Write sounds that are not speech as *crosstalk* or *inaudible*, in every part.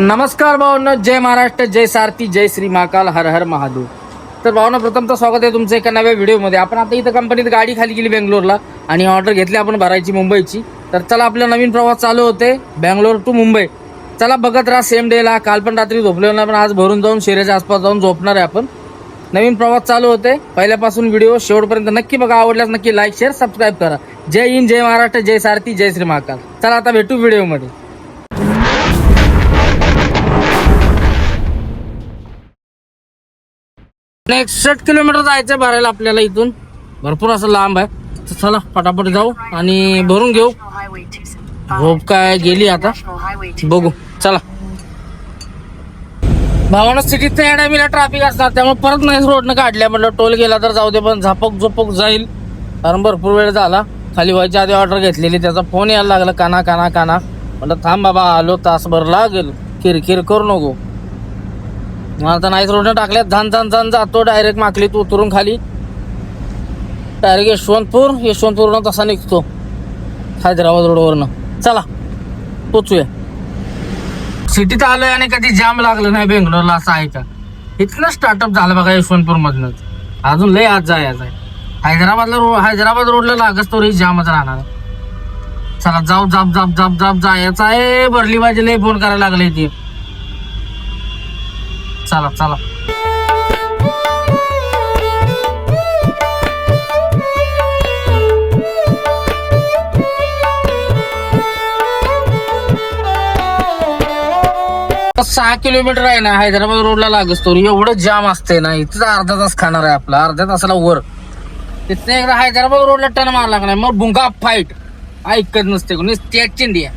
नमस्कार भावना जय महाराष्ट्र जय सारथी जय श्री महाकाल हर हर महादेव. तर भावना प्रथम तर स्वागत आहे तुमचं एका नव्या व्हिडिओमध्ये. आपण आता इथं कंपनीत गाडी खाली गेली बेंगलोरला आणि ऑर्डर घेतली आपण भरायची मुंबईची. तर चला आपला नवीन प्रवास चालू होते बेंगलोर टू मुंबई. चला बघत राहा सेम डेला काल पण रात्री झोपले नाही पण आज भरून जाऊन शेऱ्याच्या आसपास जाऊन झोपणार आहे आपण. नवीन प्रवास चालू होते. पहिल्यापासून व्हिडिओ शेवटपर्यंत नक्की बघा. आवडल्यास नक्की लाईक शेअर सबस्क्राईब करा. जय हिंद जय महाराष्ट्र जय सारथी जय श्री महाकाल. चला आता भेटू व्हिडिओमध्ये एकसष्ट किलोमीटर जायचं आहे भरायला आपल्याला इथून. भरपूर असं लांब आहे. तर चला पटापट जाऊ आणि भरून घेऊ. झोप काय गेली आता? बघू. चला. भावना सिटीत तर या टायमीला ट्रॅफिक असणार त्यामुळे परत नाही रोडनं काढल्या म्हटलं टोल गेला तर जाऊ दे पण झापक झोपक जाईल. कारण भरपूर वेळ झाला. खाली व्हायच्या आधी ऑर्डर घेतलेली त्याचा फोन यायला लागला काना काना काना. म्हटलं थांब बाबा आलो तासभर लागेल. किरकिर करू नको. मग आता नाहीच रोडनं टाकल्यात झान झान झान जातो डायरेक्ट माकलीत उतरून खाली. डायरेक्ट यशवंतपूर यशवंतपूरनं तसा निघतो. हैदराबाद रोडवरनं चला पोचूया. सिटीत आलोय आणि कधी जाम लागलं नाही बेंगलोरला असं आहे का? इथनं स्टार्टअप झालं बघा यशवंतपूर मधनच अजून लय आज जायचं आहे हैदराबादला रो हैदराबाद रोडला लागच तो जामच राहणार. चला जाऊ जाप जाप जाप जाप जायचं आहे. भरली पाहिजे लय फोन करायला लागले ती. चला चला सहा किलोमीटर आहे ना हैदराबाद रोडला लागस तो एवढं जाम असते ना इथं अर्धा तास खाणार आहे आपला अर्ध्या तासाला वर. तिथं एकदा हैदराबाद रोडला टर्न मारला लागणार नाही मग भुंगा फाईट ऐकत नसते कोणी त्याच इंडिया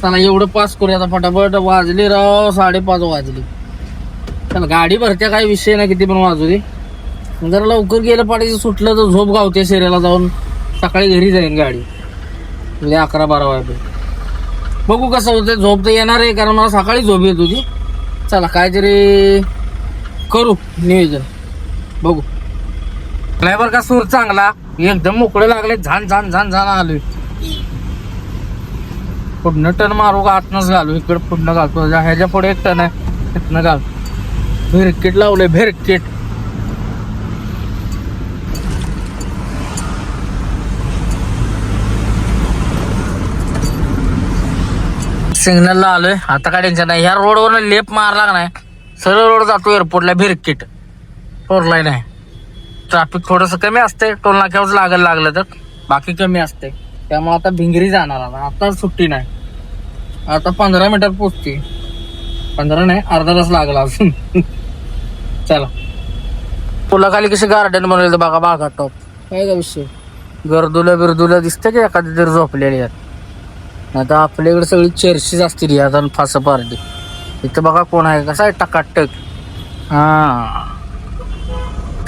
त्यांना एवढं पास करूया आता फटाफट. वाजली राव साडेपाच वाजली. चला गाडी भरत्या काय विषय नाही किती पण वाजू दे. जरा लवकर गेलं पाहिजे सुटलं तर झोप गावते शेऱ्याला जाऊन. सकाळी घरी जाईन गाडी. म्हणजे अकरा बारा वाजे बघू कसं होतं झोप तर येणार आहे कारण मला सकाळी झोप येत होती. चला काहीतरी करू नियोजन. बघू. ड्रायव्हर का सूर चांगला? एकदम मोकळे लागले झान झान झान झान आलोय. पुढनं टन मारू का आतनच घालू? इकडं पुढनं घालतो. ह्याच्या पुढे एक टन आहे. तिथनं घालतो भिरकीट लावले भिरकीट. सिग्नलला आलोय. आता काय टेन्शन नाही. ह्या रोडवर लेप मारला का नाही सरळ रोड जातो एअरपोर्टला भिरकीट. फोर नाही ट्राफिक ट्रॅफिक थोडंसं कमी असते टोल नाक्यावर लागल लागलं तर. बाकी कमी असते त्यामुळे आता भिंगरी जाणार आता. आता सुट्टी नाही. आता पंधरा मिनिटात पोचते. पंधरा नाही अर्धा तास लागला अजून. *laughs* चला. पुलाखाली कशी गार्डन बनवलं बघा बागा टॉप काय का विषय? गर्दुला बिरदुला दिसते की एखादी तरी झोपलेली आहेत? आता आपल्याकडे सगळी चर्चीच असतील आता फास पार्टी इथं बघा कोण आहे कसा आहे? टकाटक. हा.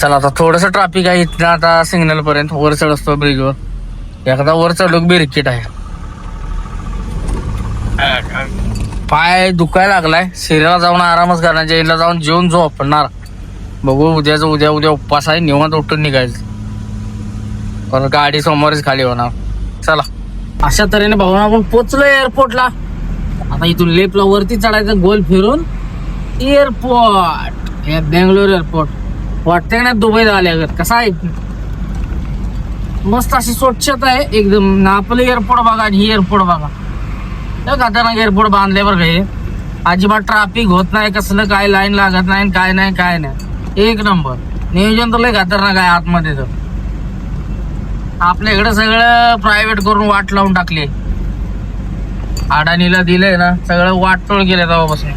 चला आता थोडस ट्रॅफिक आहे इथं आता सिग्नल पर्यंत. वर चढ ब्रिजवर. एखादा वर चढलो बिरकीट आहे. पाय दुखायला लागलाय. शरीराला जाऊन आरामच करणार. जैला जाऊन जेवून झोपणार. बघू उद्याचं उद्या उद्या उपवास आहे. निवांत उठून निघायचं. पण गाडी समोरच खाली होणार. चला. अशा तऱ्हेने भाऊन आपण पोचलो एअरपोर्टला आता इथून लेपला वरती चढायचं गोल फिरून. एअरपोर्ट हे बेंगलोर एअरपोर्ट वाटतंय ना दुबईत आल्यागत कसा आहे? मस्त अशी स्वच्छता आहे. एकदम आपलं एअरपोर्ट बघा आणि ही एअरपोर्ट बघा. लय खतरनाक एअरपोर्ट बांधले बरं हे. अजिबात ट्राफिक होत नाही कसलं काय लाईन लागत नाही काय नाही काय नाही. एक नंबर नियोजन तर लय खतरनाक आहे आतमध्ये तर. आपल्या इकडं सगळं प्रायव्हेट करून वाट लावून टाकली. अडाणीला दिलंय ना सगळं वाटतोळ केलं तेव्हापासून.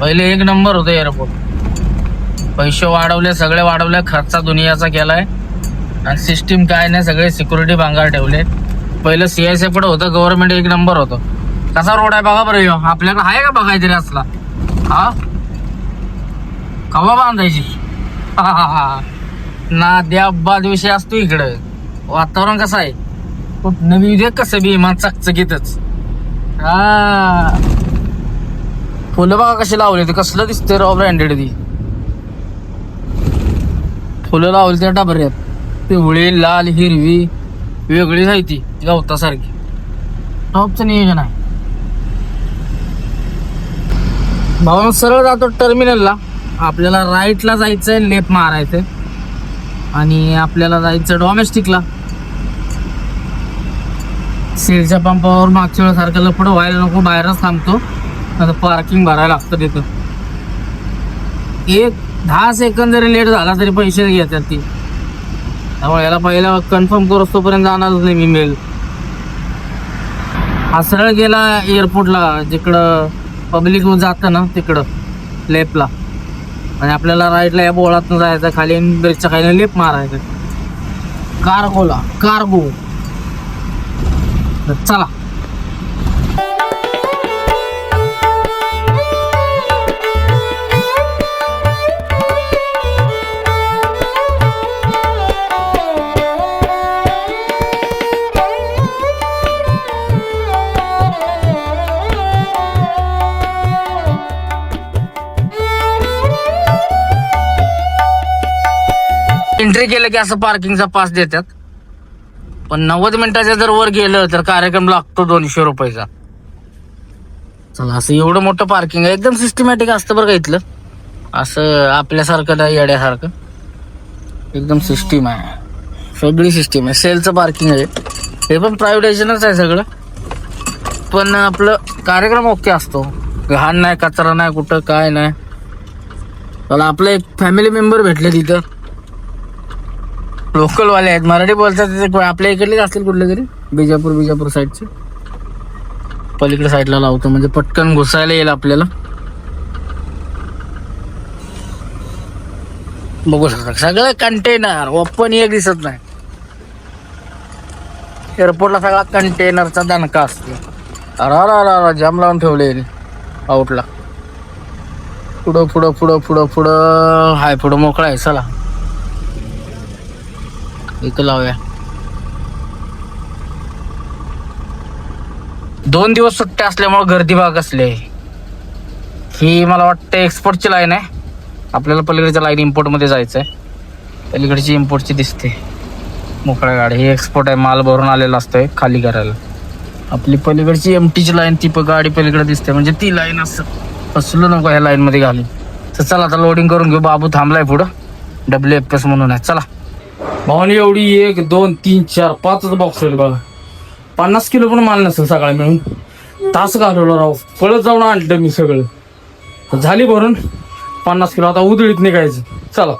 पहिले एक नंबर होतं एअरपोर्ट पैसे वाढवले सगळे वाढवले खर्चा दुनियाचा केलाय. आणि सिस्टीम काय नाही सगळे सिक्युरिटी भांगार ठेवले पहिलं सी एसकडे होतं गव्हर्नमेंट एक नंबर होतं. कसा रोड आहे बघा बरं ह्यो. आपल्याकडे आहे का बघायचं रे असला? हा? कवा बांधायची? ना द्या बाद विषय असतो इकडं. वातावरण कसं आहे? खूप नवी दे कसं बी मान चकचकीतच. हा. फुलं बघा कशी लावली ते कसलं दिसते राव ब्रँडेड ती फुलं लावली त्या डबऱ्यात पिवळी लाल हिरवी वेगळी आहे ती गवतासारखी. टॉपचं नियोजन आहे. भाऊ सरळ जातो टर्मिनलला. आपल्याला राईटला जायचंय लेप मारायचंय. आणि आपल्याला जायचं डॉमेस्टिकला सेलच्या पंपावर मागच्या वेळेसारखं लपड व्हायला नको बाहेरच थांबतो. आता पार्किंग भरायला लागतं तिथं. एक दहा सेकंद जरी लेट झाला तरी पैसे घेतात ती. त्यामुळे याला पहिला कन्फर्म करू तोपर्यंत जाणारच नाही मी मेल हा सरळ गेला एअरपोर्टला जिकडं पब्लिक जातं ना तिकडं लेपला आणि आपल्याला राईटला या बोळातून जायचं खाली ब्रिजच्या खाली लेप मारायचं. कार्गोला कार्गो तर चला. एंट्री केलं की असं पार्किंगचा पास देतात. पण नव्वद मिनिटाच्या जर वर गेलं तर कार्यक्रम लागतो दोनशे रुपयाचा. चला असं एवढं मोठं पार्किंग आहे. एकदम सिस्टमॅटिक असतं बरं का इथलं. असं आपल्यासारखं नाही येड्यासारखं. एकदम सिस्टीम आहे. सगळी सिस्टीम आहे. सेलचं पार्किंग आहे. हे पण प्रायव्हेटायझेशनच आहे सगळं. पण आपलं कार्यक्रम ओके असतो. घाण नाही कचरा नाही कुठं काय नाही. चला आपलं एक फॅमिली मेंबर भेटले तिथं. लोकल वाले आहेत. मराठी बोलतात तिथे आपल्या इकडलेच असतील कुठले तरी? बिजापूर बिजापूर साईडचे पलीकडे साईडला लावतो. म्हणजे पटकन घुसायला येईल आपल्याला. बघू शकता. सगळं कंटेनर ओपन एक दिसत नाही. एअरपोर्टला सगळा कंटेनरचा दणका असतो. अरा अरा अरा अरा जाम लावून ठेवले आउटला पुढं पुढं पुढं पुढं पुढं. हाय पुढं मोकळा आहे. चला. इथं लावूया. दोन दिवस सुट्ट्या असल्यामुळे गर्दी भाग असले. ही मला वाटतं एक्सपोर्टची लाईन आहे. आपल्याला पलीकडच्या लाईन इम्पोर्टमध्ये जायचं आहे पलीकडची इम्पोर्टची दिसते. मोकळ्या गाडी. ही एक्सपोर्ट आहे. माल भरून आलेला असतोय खाली करायला. आपली पलीकडची एम टीची लाईन ती प- गाडी पलीकडे दिसते. म्हणजे ती लाईन असं फसलो नको ह्या लाईनमध्ये घालून. तर चला आता लोडिंग करून घेऊ. बाबू थांबलाय पुढं. डब्ल्यू एफ एस म्हणून आहे. चला. भावानी एवढी एक दोन तीन चार पाचच बॉक्स आहेत बघा. पन्नास किलो पण माल नसेल सकाळी मिळून. तास घालवलं राव. पळत जाऊन आणलं मी सगळं. झाली भरून. पन्नास किलो. आता उधळीत निघायचं. चला.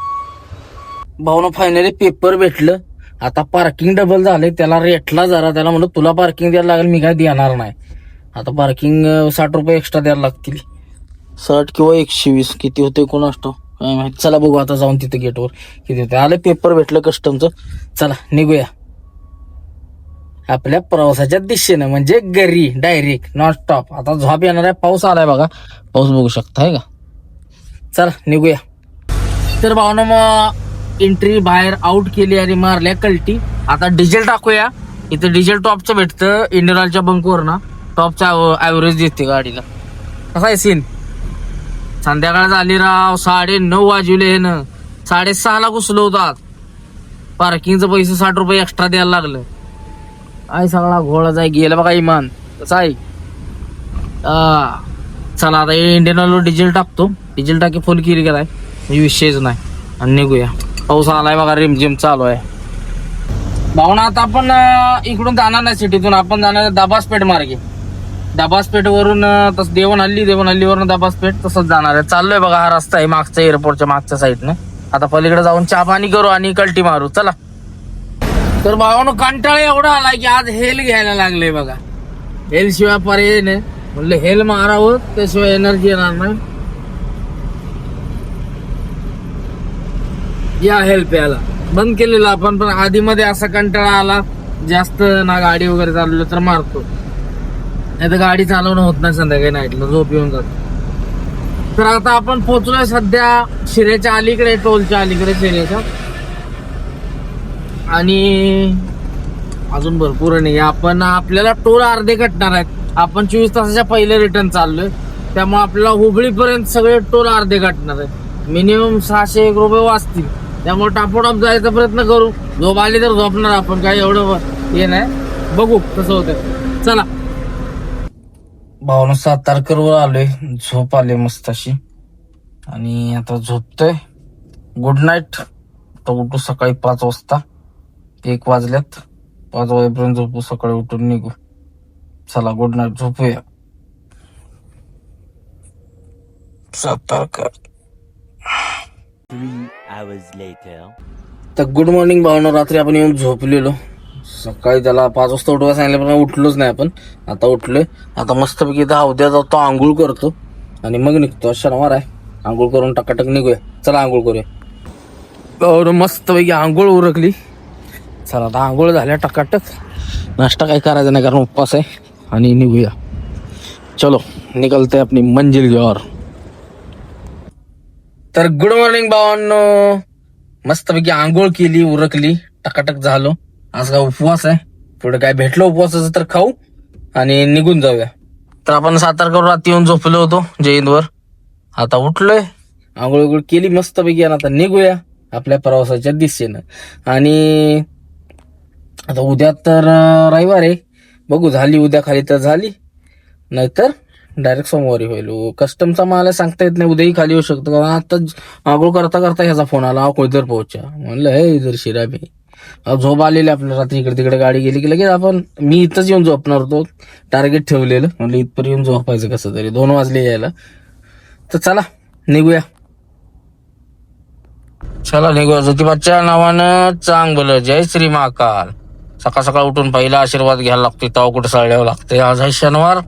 भाऊनं फायनली पेपर भेटलं. आता पार्किंग डबल झालंय. त्याला रेटला जरा त्याला म्हणलं तुला पार्किंग द्यायला लागेल मी काय देणार नाही. आता पार्किंग साठ रुपये एक्स्ट्रा द्यायला लागतील. साठ किंवा एकशे वीस किती होते कोण असतो? काय चला बघू आता जाऊन तिथे गेटवर किती ते आलं पेपर भेटलं कस्टमचं चला निघूया. आपल्या प्रवासाच्या दिशेनं म्हणजे घरी डायरेक्ट नॉन स्टॉप आता झॉप येणार आहे पाऊस आलाय बघा. पाऊस बघू शकता आहे का? चला निघूया. तर भावना मग एंट्री बाहेर आउट केली आणि मारल्या कल्टी. आता डिझेल टाकूया. इथं डिझेल टॉपचं भेटतं इंडियनच्या बंकवर ना टॉपचा ॲव्हरेज देते गाडीला. कसा आहे सीन संध्याकाळ झाली राव साडे नऊ वाजवले हे ना. साडेसहाला घुसलो होतात पार्किंगचं पैसे साठ रुपये एक्स्ट्रा द्यायला लागलं. आय सगळा घोळा जाय गेला बघा इमान. कसं आहे? चला आता इंडियन डिझेल टाकतो. डिझेल टाकी फुल केली काय विषयच नाही. आणि निघूया. पाऊस आलाय बघा रिमझिम चालू आहे. भावना आता आपण इकडून जाणार नाही सिटीतून. आपण जाणार आहे दाबासपेठ मार्गे. दाबासपेठ वरून तसं देवणहल्ली देवणहल्लीवरून दाबासपेठ तसंच जाणार आहे. चाललोय बघा हा रस्ता आहे मागच्या एअरपोर्टच्या मागच्या साईडनं आता पलीकडे जाऊन चहा पाणी करू आणि कल्टी मारू. चला. तर भावानं कंटाळा एवढा आला की आज हेल घ्यायला लागले बघा. हेल शिवाय पर्याय नाही. म्हणलं हेल मारावं त्याशिवाय एनर्जी येणार नाही. या हेल्प याला बंद केलेलं आपण पण आधी मध्ये असा कंटाळा आला. जास्त ना गाडी वगैरे चाललो तर मारतो. नाही तर गाडी चालवणं होत नाही संध्याकाळी नाईटला झोप येऊन जात. तर आता आपण पोहोचलोय सध्या शिरेच्या अलीकडे टोलच्या अलीकडे शिरेच्या. आणि अजून भरपूर नाही. आपण आपल्याला टोल अर्धे कटणार आहेत. आपण चोवीस तासाच्या पहिले रिटर्न चाललोय. त्यामुळे आपल्याला हुबळीपर्यंत सगळे टोल अर्धे कटणार आहेत. मिनिमम सहाशे एक रुपये वाचतील. त्यामुळे टापोटाप जायचा प्रयत्न करू. झोप आली तर झोपणार आपण काय एवढं हे नाही. बघू कसं होतं चला. भावना सात तारखेवर आलोय. झोप आली मस्त अशी. आणि आता झोपतोय. गुड नाईट आता उठू सकाळी पाच वाजता. एक वाजल्यात. पाच वाजेपर्यंत झोपू सकाळी उठून निघू. चला गुड नाईट झोपूया. सात तारखा. Three hours later. तर गुड मॉर्निंग भावना रात्री आपण येऊन झोपलेलो. सकाळी त्याला पाच वाजता उठवा सांगितलं पण उठलोच नाही आपण. आता उठलोय. आता मस्तपैकी इथं उद्या जातो आंघोळ करतो. आणि मग निघतो. शनिवार आहे. आंघोळ करून टकाटक निघूया. चला आंघोळ करूया. भावना मस्तपैकी आंघोळ उरकली. चला आता आंघोळ झाल्या टकाटक. नाश्ता काही करायचा नाही कारण उपवास आहे. आणि निघूया. चलो निकलते आपली मंजिल की तर गुड मॉर्निंग भावांनो. मस्तपैकी आंघोळ केली उरकली. टकाटक झालो. आज काय उपवास आहे? पुढे काय भेटलं उपवासाचं तर खाऊ आणि निघून जाऊया. तर आपण सातारकर रात्री येऊन झोपलो होतो जैनवर. आता उठलोय. आंघोळ उघोळ केली मस्तपैकी आणि आता निघूया आपल्या प्रवासाच्या दिशेनं. आणि आता उद्या तर रविवार आहे. बघू झाली उद्या खाली तर झाली. नाहीतर डायरेक्ट सोमवारी होईल. कस्टमचा माल आहे, सांगता येत नाही उद्याही खाली होऊ शकतो. कारण आता आंघोळ करता करता ह्याचा फोन आला कोयदर पोहोचा म्हणलं हे इधर शिरा मी अहो, झोप आलेली आपल्या रात्री इकडे तिकडे गाडी गेली की लगेच आपण मी इथंच येऊन झोपणार होतो. टार्गेट ठेवलेलं. म्हणजे इथपर्यंत येऊन झोपायचं कसं तरी. दोन वाजले यायला. तर चला निघूया. चला निघूया. ज्योतिबाच्या नावानं चांगलं. जय श्री महाकाल. सकाळ सकाळ उठून पहिला आशीर्वाद घ्यायला लागतो तव कुठं सळल्यावं लागते आज आहे शनिवार.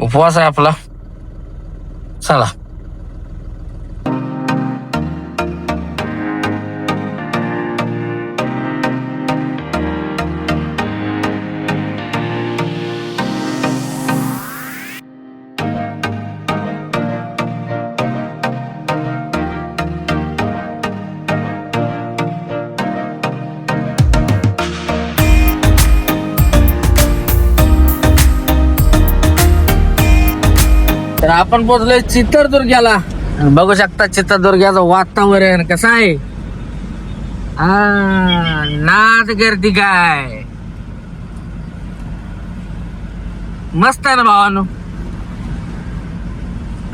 उपवास आहे आपला. चला. आपण पोहोचलोय चित्रदुर्ग्याला. बघू शकता चित्रदुर्ग्याचं वातावरण कसं आहे? आ, नाद गर्दी काय? मस्त आहे ना भावानो.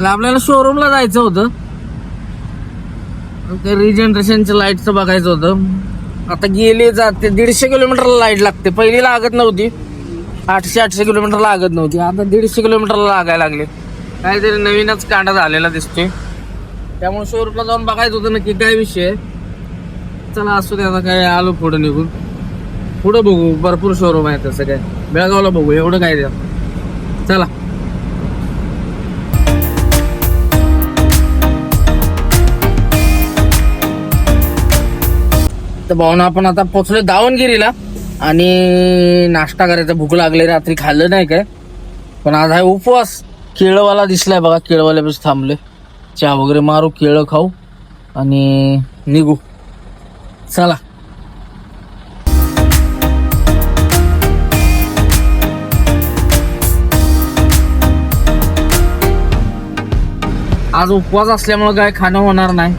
आपल्याला शोरूमला जायचं होतं. रिजनरेशनच्या लाईटचं बघायचं होतं. आता गेले जाते दीडशे किलोमीटरला लाइट लागते. पहिली लागत नव्हती. आठशे आठशे किलोमीटर लागत नव्हती. आता दीडशे किलोमीटरला लागायला लागले. काहीतरी नवीनच कांडा झालेला दिसतोय. त्यामुळे शोरूमला जाऊन बघायचं होतं नक्की काय विषय आहे. चला असू दे आता काय आलो पुढं निघून. पुढं बघू भरपूर शोरूम आहे तसं काय. बेळगावला बघू एवढं काय द्या चला. तर भावना आपण आता पोचलो दावणगिरीला. आणि नाश्ता करायचा भूक लागली रात्री खाल्लं नाही काय. पण आज आहे उपवास. केळवाला दिसलाय बघा केळवाल्यापासून थांबले. चहा वगैरे मारू केळं खाऊ आणि निघू. चला. आज उपवास असल्यामुळं काय खाणं होणार नाही.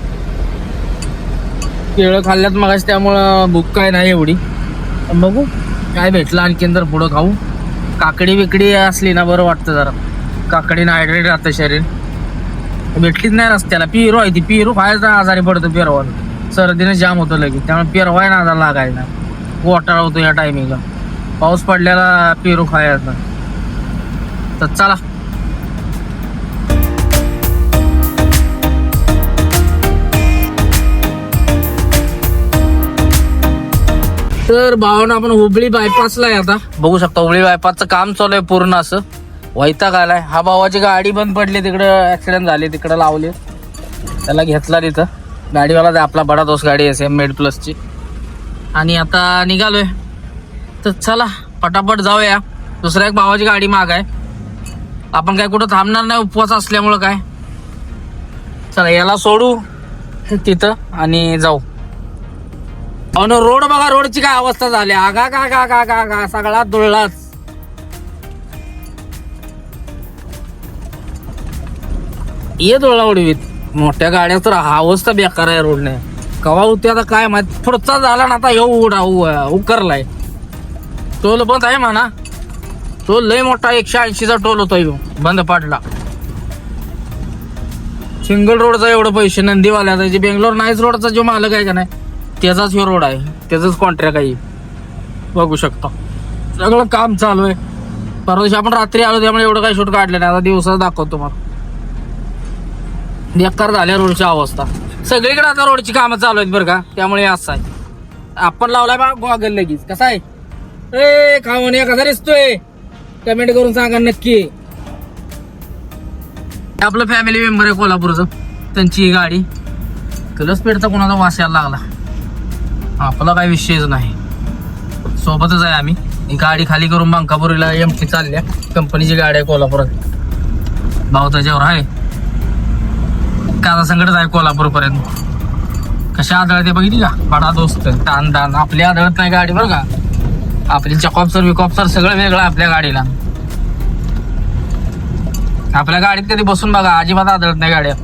केळं खाल्ल्यात मग त्यामुळं भूक काय नाही एवढी. बघू काय भेटलं आणखीन तर पुढं खाऊ. काकडी बिकडी असली ना बरं वाटतं जरा. काकडीनं हायड्रेट राहतं शरीर. भेटलीच नाही रस्त्याला. पिरो आहे ती पिरू खायचा आजारी पडतो पिरवाला सर्दीने जाम होतं लगेच. त्यामुळे पेरवाय ना आजार लागायला. गोटाळा होतो या टायमिंगला पाऊस पडल्याला पेरू खायचा तर चला. तर भावना आपण हुबळी बायपासला आहे आता. बघू शकता हुबळी बायपासचं काम चालू आहे पूर्ण असं. वैताग आलाय. हा भावाची गाडी बंद पडली तिकडं ऍक्सिडेंट झाले तिकडं लावले. त्याला घेतला तिथं. गाडीवाला आपला बडा दोस्त गाडी आहे मेड प्लसची आणि आता निघालोय. तर चला पटापट जाऊया. दुसऱ्या एक भावाची गाडी माग आहे. आपण काय कुठं थांबणार नाही उपवास असल्यामुळं काय? चला याला सोडू. तिथं आणि जाऊ. अन रोड बघा रोडची काय अवस्था झाली. आगा का का का का का सगळा दुळलाच ये डोळा उडवीत. मोठ्या गाड्या तर हा अवस्था बेकार आहे रोडने. कवा होती आता काय माहीत? पुढचा झाला ना आता येऊ उडा उकरलाय टोल बंद आहे म्हणा. तो लय मोठा एकशे ऐंशीचा टोल होता येऊ बंद पाडला. सिंगल रोडचा एवढं पैसे नंदीवाल्याचा जे बेंगलोर नाईस रोडचा जो मालक आहे का नाही त्याचाच हे रोड आहे त्याचाच कॉन्ट्रॅक्ट आहे. बघू शकता. सगळं काम चालू आहे. परवा दिवशी आपण रात्री आलो त्यामुळे एवढं काही शूट काढलं नाही. आता दिवसाच दाखवतो तुम्हाला बेकार झाल्या रोडची अवस्था. सगळीकडे आता रोडची कामं चालू आहेत बरं का. त्यामुळे असं आहे. आपण लावलाय बा गॉगल लगेच. कसा आहे? ए या कसा दिसतोय? कमेंट करून सांगा नक्की. आपलं फॅमिली मेंबर आहे कोल्हापूरचं. त्यांची ही गाडी. कलस स्पीडचा कोणाचा वास यायला लागला. आपला काही विषयच नाही. सोबतच आहे आम्ही. ही गाडी खाली करून बांकापुरीला एम टी चालल्या. कंपनीची गाडी आहे कोल्हापुरात. भाऊ त्याच्यावर आहे. काचा संकटच आहे कोल्हापूरपर्यंत? कशा आदळते बघितली का? बडा दोस्त तान तान आपली आदळत नाही गाडी बरं का? आपली चकॉपसर विकॉपसर सगळं वेगळं आपल्या गाडीला. आपल्या गाडीत कधी बसून बघा अजिबात आदळत नाही गाड्या.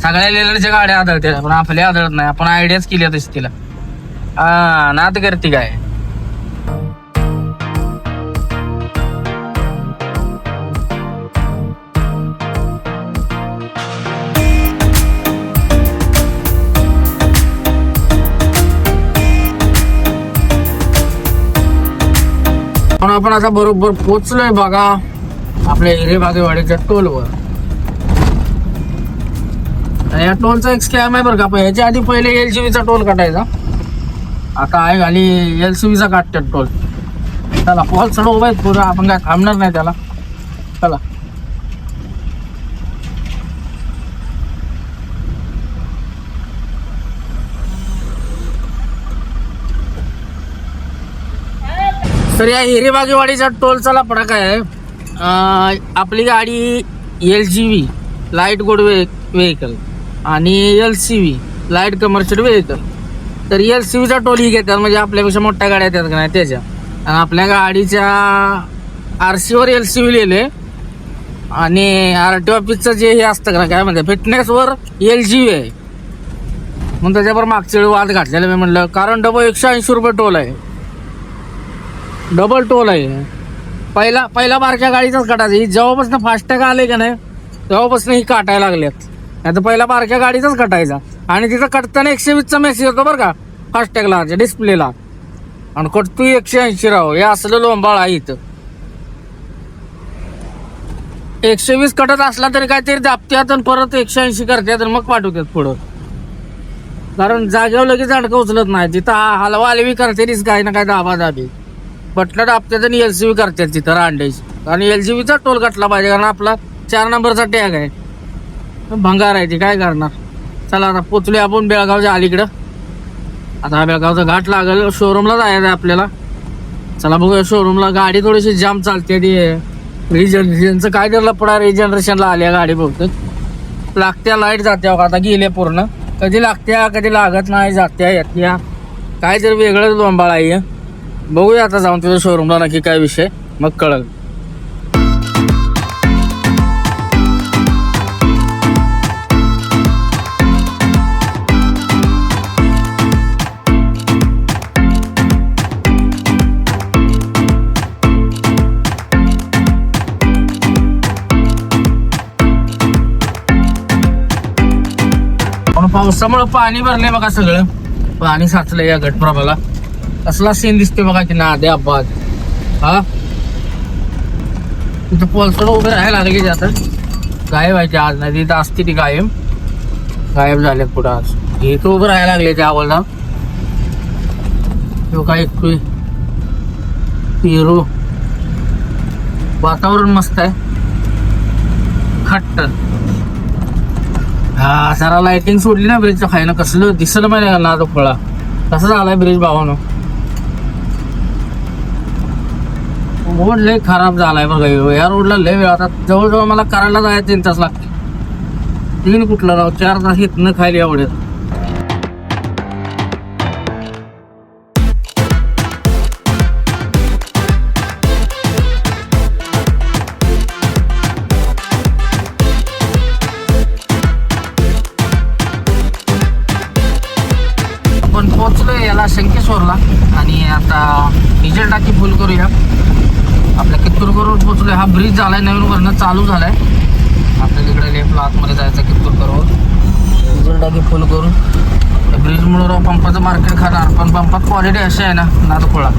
सगळ्या लेलरच्या गाड्या आदळते पण आपल्या आदळत नाही. आपण आयडियाच केली तशी तिला. हा नाद करते काय? आपण आता बरोबर पोचलोय बघा. आपल्या हिरेबागेवाडीच्या टोलवर. या टोलचा एक स्कॅम आहे बरं का. पण ह्याच्या आधी पहिले एल चा टोल काटायचा आता आहे खाली एल सी बीचा काटतात टोल. चला फॉल चढ उभा आहेत आपण काय थांबणार नाही त्याला. चला. तर या हिरेबागेवाडीचा टोलचा लफडा काय आहे. आपली गाडी L G V light goods vehicle आणि L C V light commercial vehicle तर एल सी व्हीचा टोल ही घेतात म्हणजे आपल्यापेक्षा मोठ्या गाड्या येतात का नाही त्याच्या. आणि आपल्या गाडीच्या आर सीवर एल सी व्ही लिहिले. आणि आर टी ऑफिसचं जे हे असतं का काय म्हणतात फिटनेसवर एल जी व्ही आहे. म्हणून त्याच्यावर मागच्या वेळी वाद घातलेला मी म्हणलं कारण डबल एकशे ऐंशी रुपये टोल आहे. डबल टोल आहे. पहिला पहिला बारक्या गाडीचाच काटायचा ही जेव्हापासून फास्टॅग आले का नाही तेव्हापासून ही काटायला लागल्यात. नाही तर पहिला बारक्या गाडीचाच कटायचा. आणि तिथं कटताना एकशे वीसचा मेसेज होतो बरं का. फास्टॅगला डिस्प्लेला आणि कटतो एकशे ऐंशी राव. हे असलं लोंबाळ आहे इथं. एकशे वीस कटत असला तरी काहीतरी दाबत्यात आणि परत एकशे ऐंशी करतात आणि मग पाठवतात पुढं. कारण जागेवर लगेच अडकं उचलत नाही. तिथं हलवा हलवी करतेच काही ना काय दाबा दाबी बटलं टापतात आणि एल सी करतात तिथं रांडायची. आणि एल सी टोल कटला पाहिजे कारण आपला चार नंबरचा टॅग आहे. भंगार आहे ते काय करणार? चला आता पोचले आपण बेळगावच्या अलीकडं. आता हा बेळगावचा घाट लागेल शोरूमला जायचं आहे आपल्याला. चला बघूया शोरूमला गाडी थोडीशी जाम चालते ती. रिजनरेशनचं काय तर लपडा रिजनरेशनला आली गाडी बहुतेक. लागत्या लाइट जात्या आता गेले पूर्ण. कधी लागत्या कधी लागत नाही जात्या येत्या. काय तर वेगळंच लोंबाळ आहे बघूया आता जाऊन तुझ्या शोरूमला नक्की काय विषय. मग कळल. पण पाणी भरलंय बघा सगळं. पाणी साचलंय या घटप्रभाला कसला सीन दिसतोय बघा की नादे अपघात हा तिथं पोलसड उभे राहायला लागले की आता गायब व्हायचे आज नाही तिथं असते ती गायब गायब झाले पुढं आज इथं उभं राहायला लागले त्या आवडला तो काय ऐकतोय पेरू वातावरण मस्त आहे खट्ट हा जरा लाइटिंग सोडली ना ब्रिजच्या खायला कसलं दिसलं माहिती ना तो फळा कसं झालाय ब्रिज भावानं रोड लय खराब झालाय बघा या रोडला लय वेळ आता जवळजवळ मला करायला जायला तीन तास लागते तीन कुठला राव चार तास इथनं खायला एवढे ब्रिज झालाय नवीन वरनं चालू झालाय. आपल्याला इकडे लेफ्टला आतमध्ये जायचं कितूर करून. डिझेल टाकी फुल करून. ब्रिजमुळं पंपाचं मार्केट खाणार पण पंपात क्वालिटी अशी आहे ना नादखोळा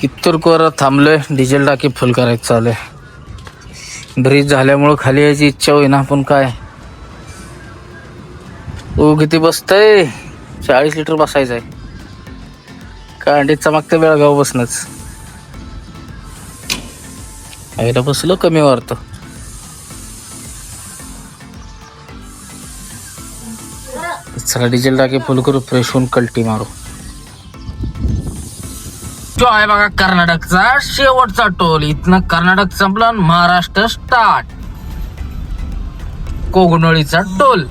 कित्तूर कोर थांबलोय डिझेल टाकी फुल करायचं चालू आहे ब्रिज झाल्यामुळं खाली यायची इच्छा होईना पण काय? ओ किती बसतंय? चाळीस लिटर बसायचं आहे कांडीत चमकते बेळगाव बसणंच आईला बसलो कमी वारतो चला डिझेल टाके फुल करू फ्रेश होऊन कल्टी मारू. तो आहे बघा कर्नाटकचा शेवटचा टोल. इथनं कर्नाटक संपला महाराष्ट्र स्टार्ट कोगनोळीचा टोल.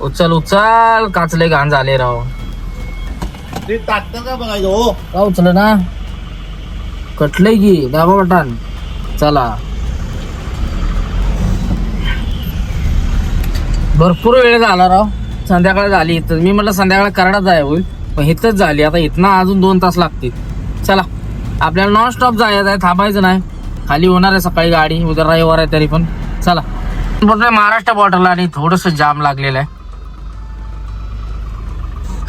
उचल उचल काचले घाण झाले राव. ते टाकतं का बघायचं? हो. का उचल ना कटलंय की? दाबा बटन चला. भरपूर वेळ झाला राव. संध्याकाळ झाली इथं. मी म्हटलं संध्याकाळ कराडाच आहे होईल पण इथंच झाली. आता इथनं अजून दोन तास लागतील. चला. आपल्याला नॉन स्टॉप जायचं आहे. थांबायचं नाही. खाली होणार आहे सकाळी गाडी. उद्या रविवार आहे तरी पण. चला. बोलतोय महाराष्ट्र बॉर्डरला आणि थोडस जाम लागलेलं आहे.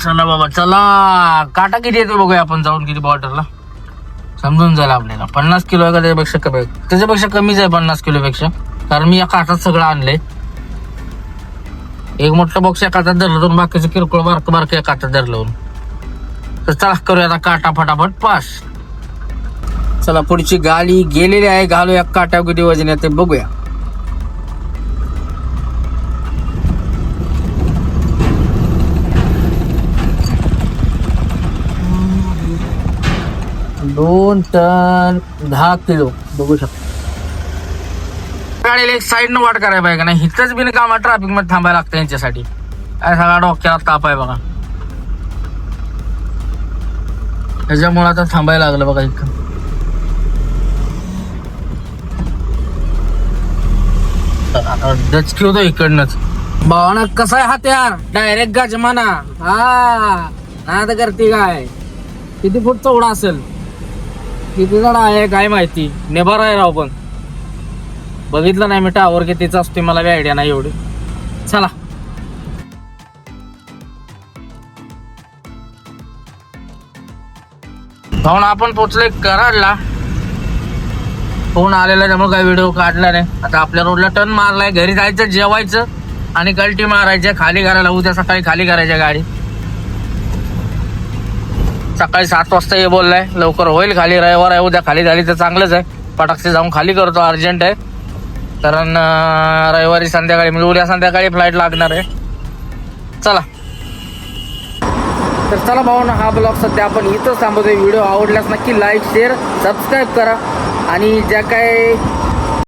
चला बाबा. चला. काटा किती येतो बघूया आपण. जाऊन किती बॉर्डरला समजून जाईल आपल्याला. पन्नास किलो आहे का त्याच्यापेक्षा कमी त्याच्यापेक्षा कमीच आहे पन्नास किलोपेक्षा. कारण मी या काटात सगळं आणलंय. एक मोठा बॉक्स या काटात धरलं तर बाकीचं किरकोळ बारक बारक या काटात धरलं तर चला करूया आता काटा फटाफट. पास. चला पुढची गाडी गेलेली आहे. घालूया काट्या किती वजन येते बघूया. दोन टन दहा किलो. बघू शकतो. गाडीला एक साईडनं वाट करायला पाहिजे नाही? हिथंच बिन कामा ट्रॅफिकमध्ये थांबायला लागतं यांच्यासाठी. काय सगळा डोक्याला ताप आहे बघा. त्याच्यामुळे आता थांबायला लागलं बघा इथं. तर आता होतो इकडनंच. भावना कसा आहे हत्यार डायरेक्ट गजमाना. हा. आता करते काय? किती फूट चौडा असेल? किती जण आहे काय माहिती. नेबार आहे राव पण. बघितलं नाही मी टावर कितीचा असते मला आयडिया नाही एवढी. चला. भाऊन आपण पोचलोय कराडला. फोन आलेला त्यामुळे काही व्हिडिओ काढला नाही. आता आपल्या रोडला टर्न मारलाय घरी जायचं जेवायचं आणि कल्टी मारायच्या खाली करायला. उद्या सकाळी खाली करायच्या गाडी. सकाळी सात वाजता ये बोललाय लवकर होईल खाली रविवार आहे उद्या खाली झाली तर चांगलंच आहे. पटाक्षे जाऊन खाली करतो अर्जंट आहे. कारण रविवारी संध्याकाळी म्हणजे उद्या संध्याकाळी फ्लाईट लागणार आहे. चला. तर चला भाऊ हा ब्लॉग सध्या आपण इथंच थांबवतोय. व्हिडिओ आवडल्यास नक्की लाईक शेअर सबस्क्राईब करा. आणि ज्या काय